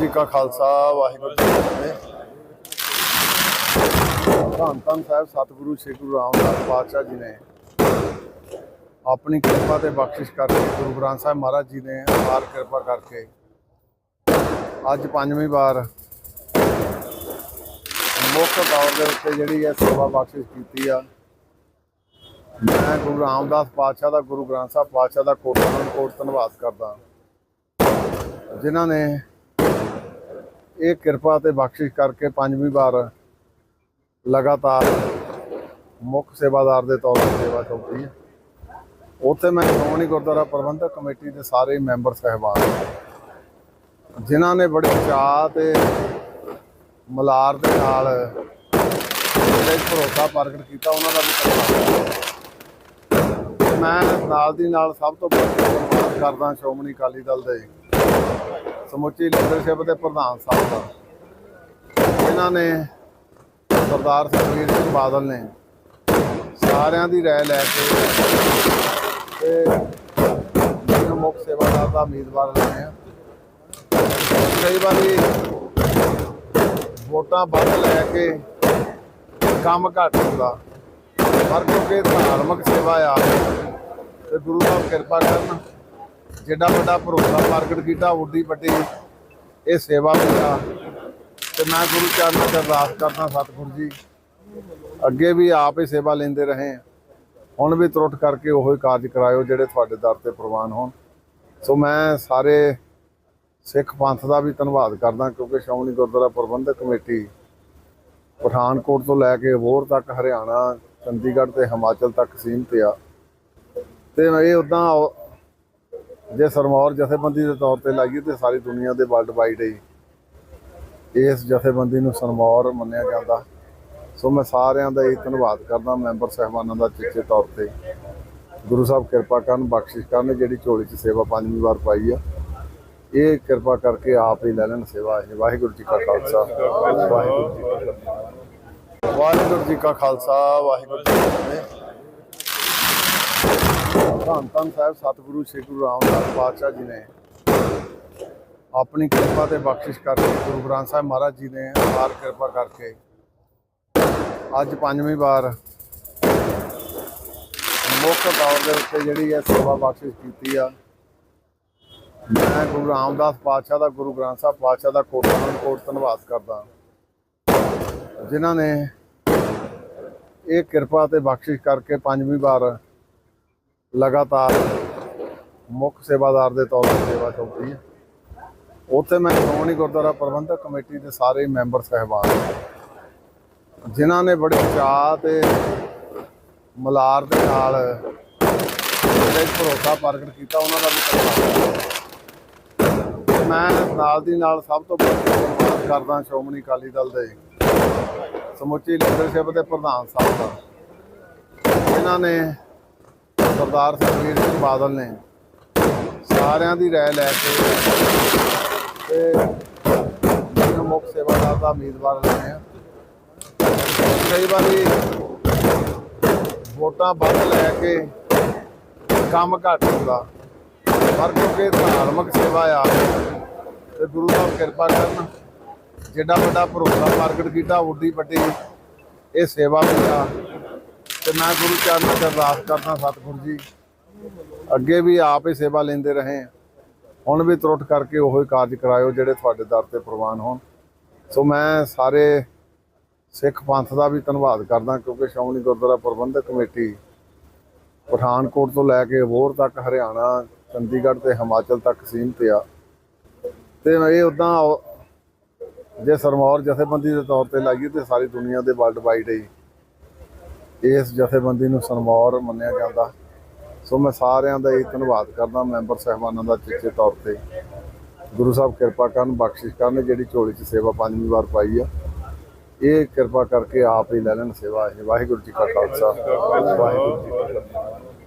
ਜੀ ਕਾ ਖਾਲਸਾ, ਵਾਹਿਗੁਰੂ ਜੀ ਕੀ ਫਤਿਹ। ਧੰਨ ਧੰਨ ਸਾਹਿਬ, ਸਤਿਗੁਰੂ ਸ੍ਰੀ ਗੁਰੂ ਰਾਮਦਾਸ ਪਾਤਸ਼ਾਹ ਜੀ ਨੇ ਆਪਣੀ ਕਿਰਪਾ ਤੇ ਬਖਸ਼ਿਸ਼ ਕਰਕੇ, ਗੁਰੂ ਗ੍ਰੰਥ ਸਾਹਿਬ ਮਹਾਰਾਜ ਜੀ ਨੇ ਅਪਾਰ ਕਿਰਪਾ ਕਰਕੇ ਅੱਜ ਪੰਜਵੀਂ ਵਾਰ ਮੁੱਖ ਤੌਰ ਦੇ ਉੱਤੇ ਜਿਹੜੀ ਹੈ ਸੇਵਾ ਬਖਸ਼ਿਸ਼ ਕੀਤੀ ਆ। ਮੈਂ ਗੁਰੂ ਰਾਮਦਾਸ ਪਾਤਸ਼ਾਹ ਦਾ, ਗੁਰੂ ਗ੍ਰੰਥ ਸਾਹਿਬ ਪਾਤਸ਼ਾਹ ਦਾ ਕੋਟਾਂ, ਕੋਟ ਧੰਨਵਾਦ ਕਰਦਾ। ਜਿਨ੍ਹਾਂ ਨੇ ਇਹ ਕਿਰਪਾ ਤੇ ਬਖਸ਼ਿਸ਼ ਕਰਕੇ ਪੰਜਵੀਂ ਵਾਰ ਲਗਾਤਾਰ ਮੁੱਖ ਸੇਵਾਦਾਰ ਦੇ ਤੌਰ ਤੇ ਸੇਵਾ ਚੁੱਕੀ ਹੈ। ਉੱਥੇ ਮੈਂ ਸ਼੍ਰੋਮਣੀ ਗੁਰਦੁਆਰਾ ਪ੍ਰਬੰਧਕ ਕਮੇਟੀ ਦੇ ਸਾਰੇ ਮੈਂਬਰ ਸਹਿਬਾਨ ਜਿਨ੍ਹਾਂ ਨੇ ਬੜੇ ਚਾਅ ਤੇ ਮਲਾਰ ਦੇ ਨਾਲ ਜਿਹੜੇ ਭਰੋਸਾ ਪ੍ਰਗਟ ਕੀਤਾ, ਉਹਨਾਂ ਦਾ ਵੀ ਧੰਨਵਾਦ ਮੈਂ ਨਾਲ ਦੀ ਨਾਲ ਸਭ ਤੋਂ ਵੱਧ ਧੰਨਵਾਦ ਕਰਦਾ ਸ਼੍ਰੋਮਣੀ ਅਕਾਲੀ ਦਲ ਦੇ ਸਮੁੱਚੀ ਲੀਡਰਸ਼ਿਪ ਦੇ ਪ੍ਰਧਾਨ ਸਾਹਿਬ ਦਾ ਇਹਨਾਂ ਨੇ ਸਰਦਾਰ ਸੁਖਬੀਰ ਸਿੰਘ ਬਾਦਲ ਨੇ ਸਾਰਿਆਂ ਦੀ ਰਾਏ ਲੈ ਕੇ ਤੇ ਮੁੱਖ ਸੇਵਾਦਾਰ ਦਾ ਉਮੀਦਵਾਰ ਲਾਏ ਆ ਕਈ ਵਾਰੀ ਵੋਟਾਂ ਵੱਧ ਲੈ ਕੇ ਕੰਮ ਘੱਟ ਹੁੰਦਾ, ਪਰ ਕਿਉਂਕਿ ਧਾਰਮਿਕ ਸੇਵਾ ਆ, ਤੇ ਗੁਰੂ ਸਾਹਿਬ ਕਿਰਪਾ ਕਰਨ। ਜਿੱਡਾ ਵੱਡਾ ਭਰੋਸਾ ਪ੍ਰਗਟ ਕੀਤਾ ਉੱਡੀ ਵੱਡੀ, ਇਹ ਸੇਵਾ ਵੀ ਆ। ਤੇ ਮੈਂ ਗੁਰੂ ਚਰਨਾਂ 'ਚ ਅਰਦਾਸ ਕਰਦਾ ਸਤਿਗੁਰੂ ਜੀ, ਅੱਗੇ ਵੀ ਆਪ ਹੀ ਸੇਵਾ ਲੈਂਦੇ ਰਹੇ। ਹੁਣ ਵੀ ਤਰੁੱਟ ਕਰਕੇ ਉਹੋ ਹੀ ਕਾਰਜ ਕਰਾਇਓ ਜਿਹੜੇ ਤੁਹਾਡੇ ਦਰ ਤੇ ਪ੍ਰਵਾਨ ਹੋਣ। ਸੋ ਮੈਂ ਸਾਰੇ ਸਿੱਖ ਪੰਥ ਦਾ ਵੀ ਧੰਨਵਾਦ ਕਰਦਾ ਕਿਉਂਕਿ ਸ਼੍ਰੋਮਣੀ ਗੁਰਦੁਆਰਾ ਪ੍ਰਬੰਧਕ ਕਮੇਟੀ ਪਠਾਨਕੋਟ ਤੋਂ ਲੈ ਕੇ ਹੋਰ ਤੱਕ ਹਰਿਆਣਾ, ਚੰਡੀਗੜ੍ਹ ਤੇ ਹਿਮਾਚਲ ਤੱਕ ਸੀਮਤ ਆ। ਤੇ ਇਹ ਉਦਾਂ ਜੇ ਸਰਮੌਰ ਜਥੇਬੰਦੀ ਦੇ ਤੌਰ ਤੇ ਲਾਈਏ ਤੇ ਸਾਰੀ ਦੁਨੀਆ ਦੇ ਵਰਲਡ ਵਾਈਡ ਹੀ ਇਸ ਜਥੇਬੰਦੀ ਨੂੰ ਸਰਮੌਰ ਮੰਨਿਆ ਜਾਂਦਾ। ਸੋ ਮੈਂ ਸਾਰਿਆਂ ਦਾ ਇਹ ਧੰਨਵਾਦ ਕਰਦਾ ਮੈਂਬਰ ਸਹਿਬਾਨਾਂ ਦਾ ਚਿੱਚੇ ਤੌਰ ਤੇ। ਗੁਰੂ ਸਾਹਿਬ ਕਿਰਪਾ ਕਰਨ, ਬਖਸ਼ਿਸ਼ ਕਰਨ, ਜਿਹੜੀ ਝੋਲੀ 'ਚ ਸੇਵਾ ਪੰਜਵੀਂ ਵਾਰ ਪਾਈ ਆ। ਇਹ ਕਿਰਪਾ ਕਰਕੇ ਆਪ ਹੀ ਲੈ ਲੈਣ ਸੇਵਾ ਇਹ। ਵਾਹਿਗੁਰੂ ਜੀ ਕਾ ਖਾਲਸਾ। ਵਾਹਿਗੁਰੂ ਜੀ ਕੀ ਫਤਿਹ। ਵਾਹਿਗੁਰੂ ਜੀ ਕਾ ਖਾਲਸਾ। ਵਾਹਿਗੁਰੂ ਜੀ ਕੀ ਫਤਿਹ। ਧੰਨ ਧੰਨ ਸਾਹਿਬ, ਸਤਿਗੁਰੂ ਸ੍ਰੀ ਗੁਰੂ ਰਾਮਦਾਸ ਪਾਤਸ਼ਾਹ ਜੀ ਨੇ ਆਪਣੀ ਕਿਰਪਾ ਤੇ ਬਖਸ਼ਿਸ਼ ਕਰਕੇ, ਗੁਰੂ ਗ੍ਰੰਥ ਸਾਹਿਬ ਮਹਾਰਾਜ ਜੀ ਨੇ ਅਪਾਰ ਕਿਰਪਾ ਕਰਕੇ ਅੱਜ ਪੰਜਵੀਂ ਵਾਰ ਮੁੱਖ ਤੌਰ ਦੇ ਉੱਤੇ ਜਿਹੜੀ ਹੈ ਸੇਵਾ ਬਖਸ਼ਿਸ਼ ਕੀਤੀ ਆ। ਮੈਂ ਗੁਰੂ ਰਾਮਦਾਸ ਪਾਤਸ਼ਾਹ ਦਾ, ਗੁਰੂ ਗ੍ਰੰਥ ਸਾਹਿਬ ਪਾਤਸ਼ਾਹ ਦਾ ਕੋਟਾਂ ਕੋਟ ਧੰਨਵਾਦ ਕਰਦਾ। ਜਿਨ੍ਹਾਂ ਨੇ ਇਹ ਕਿਰਪਾ ਤੇ ਬਖਸ਼ਿਸ਼ ਕਰਕੇ ਪੰਜਵੀਂ ਵਾਰ ਲਗਾਤਾਰ ਮੁੱਖ ਸੇਵਾਦਾਰ ਦੇ ਤੌਰ ਤੇ ਸੇਵਾ ਚੁੱਕੀ ਹੈ। ਉੱਥੇ ਮੈਂ ਸ਼੍ਰੋਮਣੀ ਗੁਰਦੁਆਰਾ ਪ੍ਰਬੰਧਕ ਕਮੇਟੀ ਦੇ ਸਾਰੇ ਮੈਂਬਰ ਸਹਿਬਾਨ ਜਿਨ੍ਹਾਂ ਨੇ ਬੜੇ ਚਾਅ ਤੇ ਮਲਾਰ ਦੇ ਨਾਲ ਜਿਹੜੇ ਭਰੋਸਾ ਪ੍ਰਗਟ ਕੀਤਾ, ਉਹਨਾਂ ਦਾ ਵੀ ਧੰਨਵਾਦ। ਮੈਂ ਨਾਲ ਦੀ ਨਾਲ ਸਭ ਤੋਂ ਵੱਧ ਕਰਦਾ ਸ਼੍ਰੋਮਣੀ ਅਕਾਲੀ ਦਲ ਦੇ ਸਮੁੱਚੀ ਲੀਡਰਸ਼ਿਪ ਦੇ ਪ੍ਰਧਾਨ ਸਾਹਿਬ ਦਾ ਜਿਨ੍ਹਾਂ ਨੇ ਸਰਦਾਰ ਸੁਖਬੀਰ ਸਿੰਘ ਬਾਦਲ ਨੇ ਸਾਰਿਆਂ ਦੀ ਰਾਏ ਲੈ ਕੇ ਤੇ ਮੈਨੂੰ ਮੁੱਖ ਸੇਵਾਦਾਰ ਦਾ ਉਮੀਦਵਾਰ ਲਾਏ ਆ ਕਈ ਵਾਰੀ ਵੋਟਾਂ ਵੱਧ ਲੈ ਕੇ ਕੰਮ ਘੱਟ ਹੁੰਦਾ, ਪਰ ਕਿਉਂਕਿ ਧਾਰਮਿਕ ਸੇਵਾ ਆ, ਤੇ ਗੁਰੂ ਸਾਹਿਬ ਕਿਰਪਾ ਕਰਨ ਜਿਹੜਾ ਵੱਡਾ ਭਰੋਸਾ ਪ੍ਰਗਟ ਕੀਤਾ ਉੱਡੀ ਵੱਡੀ ਇਹ ਸੇਵਾ ਵੀ ਆ। ਤੇ ਮੈਂ ਗੁਰੂ ਚਰਨਾਂ 'ਚ ਅਰਦਾਸ ਕਰਦਾ ਸਤਿਗੁਰੂ ਜੀ। ਅੱਗੇ ਵੀ ਆਪ ਹੀ ਸੇਵਾ ਲੈਂਦੇ ਰਹੇ। ਹੁਣ ਵੀ ਤਰੁੱਟ ਕਰਕੇ ਉਹੋ ਹੀ ਕਾਰਜ ਕਰਾਇਓ ਜਿਹੜੇ ਤੁਹਾਡੇ ਦਰ ਤੇ ਪ੍ਰਵਾਨ ਹੋਣ। ਸੋ ਮੈਂ ਸਾਰੇ ਸਿੱਖ ਪੰਥ ਦਾ ਵੀ ਧੰਨਵਾਦ ਕਰਦਾ ਕਿਉਂਕਿ ਸ਼੍ਰੋਮਣੀ ਗੁਰਦੁਆਰਾ ਪ੍ਰਬੰਧਕ ਕਮੇਟੀ ਪਠਾਨਕੋਟ ਤੋਂ ਲੈ ਕੇ ਹੋਰ ਤੱਕ ਹਰਿਆਣਾ, ਚੰਡੀਗੜ੍ਹ ਤੇ ਹਿਮਾਚਲ ਤੱਕ ਸੀਮਤ ਆ। ਤੇ ਇਹ ਉਦਾਂ ਜੇ ਸਰਮੌਰ ਜਥੇਬੰਦੀ ਦੇ ਤੌਰ ਤੇ ਲਾਈਏ ਤੇ ਸਾਰੀ ਦੁਨੀਆ ਦੇ ਵਰਲਡ ਵਾਈਡ ਹੀ। ਇਸ ਜਥੇਬੰਦੀ ਨੂੰ ਸਨਮੌਰ ਮੰਨਿਆ ਜਾਂਦਾ। ਸੋ ਮੈਂ ਸਾਰਿਆਂ ਦਾ ਇਹ ਧੰਨਵਾਦ ਕਰਦਾ ਮੈਂਬਰ ਸਹਿਬਾਨਾਂ ਦਾ ਚੇਚੇ ਤੌਰ ਤੇ। ਗੁਰੂ ਸਾਹਿਬ ਕਿਰਪਾ ਕਰਨ, ਬਖਸ਼ਿਸ਼ ਕਰਨ, ਜਿਹੜੀ ਝੋਲੀ 'ਚ ਸੇਵਾ ਪੰਜਵੀਂ ਵਾਰ ਪਾਈ ਆ। ਇਹ ਕਿਰਪਾ ਕਰਕੇ ਆਪ ਹੀ ਲੈ ਲੈਣ ਸੇਵਾ। ਇਹ ਵਾਹਿਗੁਰੂ ਜੀ ਕਾ ਖਾਲਸਾ। ਵਾਹਿਗੁਰੂ ਜੀ ਕੀ ਫਤਿਹ।